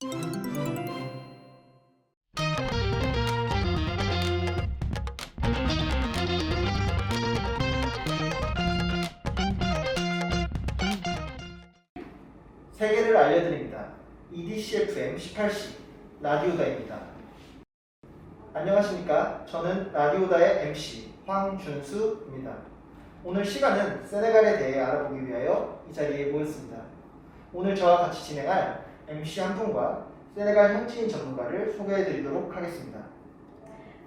세계를 알려드립니다. E EDCFM 18시 라디오다입니다. 안녕하십니까? 저는 라디오다의 MC 황준수입니다. 오늘 시간은 세네갈에 대해 알아보기 위하여 이 자리에 모였습니다. 오늘 저와 같이 진행할 MC 한 분과 세네갈 현지인 전문가를 소개해드리도록 하겠습니다.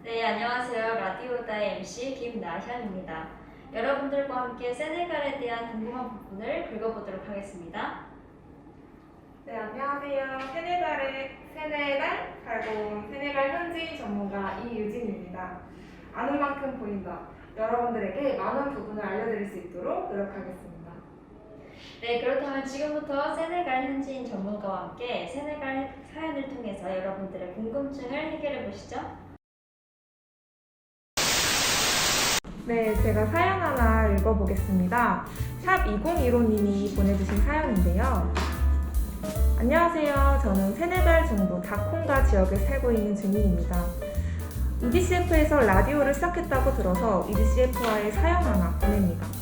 네, 안녕하세요. 라디오다의 MC 김나현입니다. 여러분들과 함께 세네갈에 대한 궁금한 부분을 긁어보도록 하겠습니다. 네, 안녕하세요. 세네갈의 세네갈 살고 온 세네갈 현지인 전문가 이유진입니다. 아는 만큼 보인다. 여러분들에게 많은 부분을 알려드릴 수 있도록 노력하겠습니다. 네, 그렇다면 지금부터 세네갈 현지인 전문가와 함께 세네갈 사연을 통해서 여러분들의 궁금증을 해결해 보시죠. 네, 제가 사연 하나 읽어보겠습니다. 샵 2015님이 보내주신 사연인데요. 안녕하세요. 저는 세네갈 정부 다콩가 지역에 살고 있는 증인입니다. EDCF에서 라디오를 시작했다고 들어서 EDCF와의 사연 하나 보냅니다.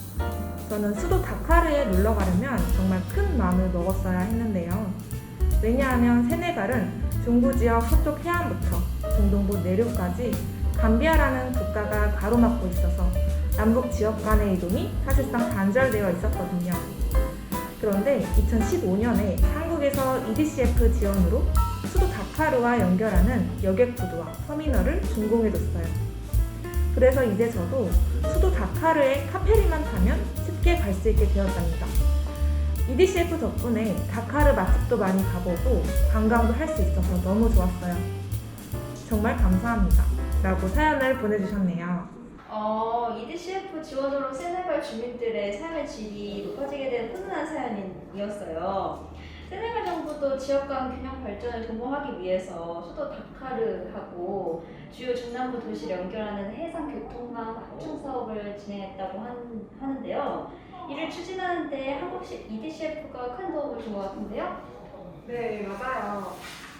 저는 수도 다카르에 놀러 가려면 정말 큰 마음을 먹었어야 했는데요. 왜냐하면 세네갈은 중부 지역 서쪽 해안부터 중동부 내륙까지 감비아라는 국가가 가로막고 있어서 남북 지역 간의 이동이 사실상 단절되어 있었거든요. 그런데 2015년에 한국에서 EDCF 지원으로 수도 다카르와 연결하는 여객 구도와 터미널을 준공해줬어요. 그래서 이제 저도 수도 다카르에 카페리만 타면 쉽게 갈 수 있게 되었답니다. EDCF 덕분에 다카르 맛집도 많이 가보고 관광도 할 수 있어서 너무 좋았어요. 정말 감사합니다. 라고 사연을 보내주셨네요. 어, EDCF 지원으로 세네갈 주민들의 삶의 질이 높아지게 된 훈훈한 사연이었어요. 세네갈 정부도 지역 간 균형 발전을 도모하기 위해서 수도 다카르하고 주요 중남부 도시를 연결하는 해상 교통망 확충 사업을 진행했다고 한, 하는데요. 이를 추진하는데 한국식 EDCF가 큰 도움을 준 것 같은데요. 네, 맞아요.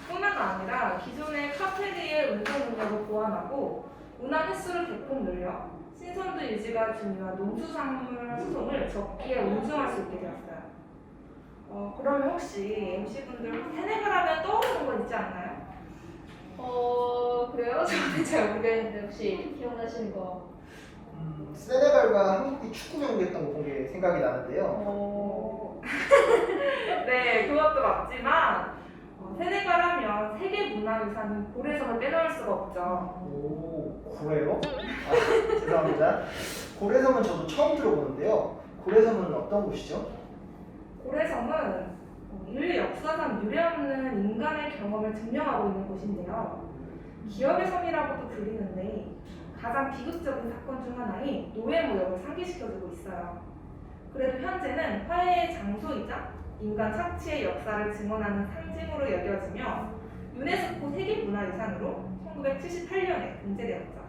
뿐만 아니라 기존의 카페리의 운송 능력을 보완하고 운항 횟수를 대폭 늘려 신선도 유지가 중요한 농수산물 수송을 적기에 운송할 수 있게 되었어요. 어, 그러면 혹시 MC분들 세네갈 하면 떠오르는 거 있지 않나요? 어, 그래요? 저는 잘 모르겠는데 혹시 기억나시는 거? 음, 세네갈과 한국이 축구 경기했던 거 본 게 생각이 나는데요. 어, 네, 그것도 맞지만 어, 세네갈 하면 세계 문화유산인 고래섬을 빼놓을 수가 없죠. 오, 고래요? 아, 죄송합니다. 고래섬은 저도 처음 들어보는데요. 고래섬은 어떤 곳이죠? 고래섬은 인류 역사상 유례없는 인간의 경험을 증명하고 있는 곳인데요. 기억의 섬이라고도 불리는데 가장 비극적인 사건 중 하나인 노예 모욕을 상기시켜주고 있어요. 그래도 현재는 화해의 장소이자 인간 착취의 역사를 증언하는 상징으로 여겨지며 유네스코 세계문화유산으로 1978년에 등재되었죠.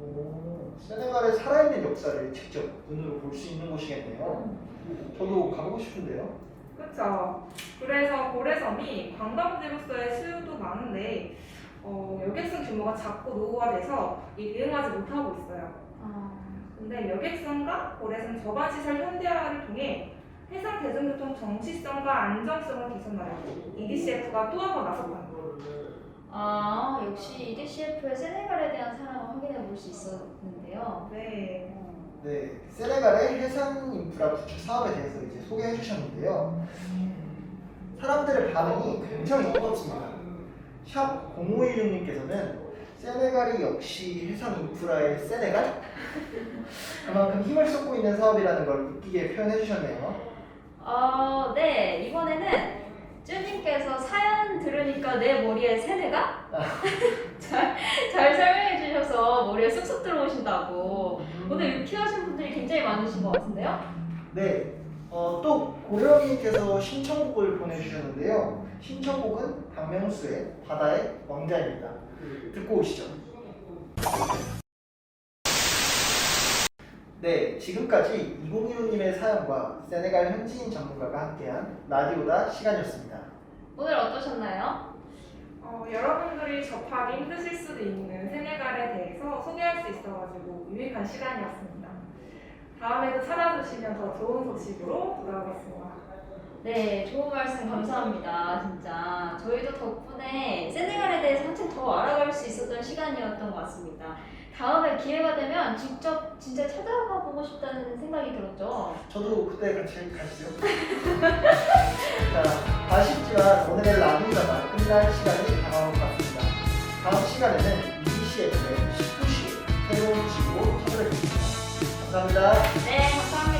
오, 세네갈의 살아있는 역사를 직접 눈으로 볼 수 있는 곳이겠네요. 저도 가보고 싶은데요. 그렇죠. 그래서 고래섬이 관광지로서의 수요도 많은데 어, 여객선 규모가 작고 노후화 돼서 이 대응하지 못하고 있어요. 아, 근데 여객선과 고래섬 저반 시설 현대화를 통해 해상 대중교통 정시성과 안정성을 개선하려 EDCF가 또 한 번 나섰다. 아, 역시 EDCF의 세네갈에 대한 사랑을 확인해 볼 수 있었는데요. 네. 네, 세네갈의 해상 인프라 구축 사업에 대해서 이제 소개해 주셨는데요. 사람들의 반응이 굉장히 뜨겁습니다. 샵 0516님께서는 세네갈이 역시 해상 인프라의 세네갈? 그만큼 힘을 쏟고 있는 사업이라는 걸 느끼게 표현해 주셨네요. 어, 네, 이번에는 쭈님께서 사연 들으니까 내 머리에 세네가? 잘, 잘 설명해 주셔서 머리에 쑥쑥 들어오신다고. 오늘 유쾌하신 분들이 굉장히 많으신 것 같은데요? 네, 어, 또 고려님께서 신청곡을 보내주셨는데요. 신청곡은 박명수의 바다의 왕자입니다. 듣고 오시죠. 네, 지금까지 2015님의 사연과 세네갈 현지인 전문가가 함께한 라디오다 시간이었습니다. 오늘 어떠셨나요? 어, 여러분들이 접하기 힘드실 수도 있는 세네갈에 소개할 수 있어가지고 유익한 시간이었습니다. 다음에도 찾아주시면 더 좋은 소식으로 돌아오겠습니다. 네, 좋은 말씀 감사합니다. 진짜 저희도 덕분에 세네갈에 대해서 한층 더 알아갈 수 있었던 시간이었던 것 같습니다. 다음에 기회가 되면 직접 진짜 찾아가 보고 싶다는 생각이 들었죠. 저도 그때 같이 가시죠. 자, 아쉽지만 오늘의 라디오가 끝날 시간이 다가온 것 같습니다. 다음 시간에는 ECF의 19시 새로운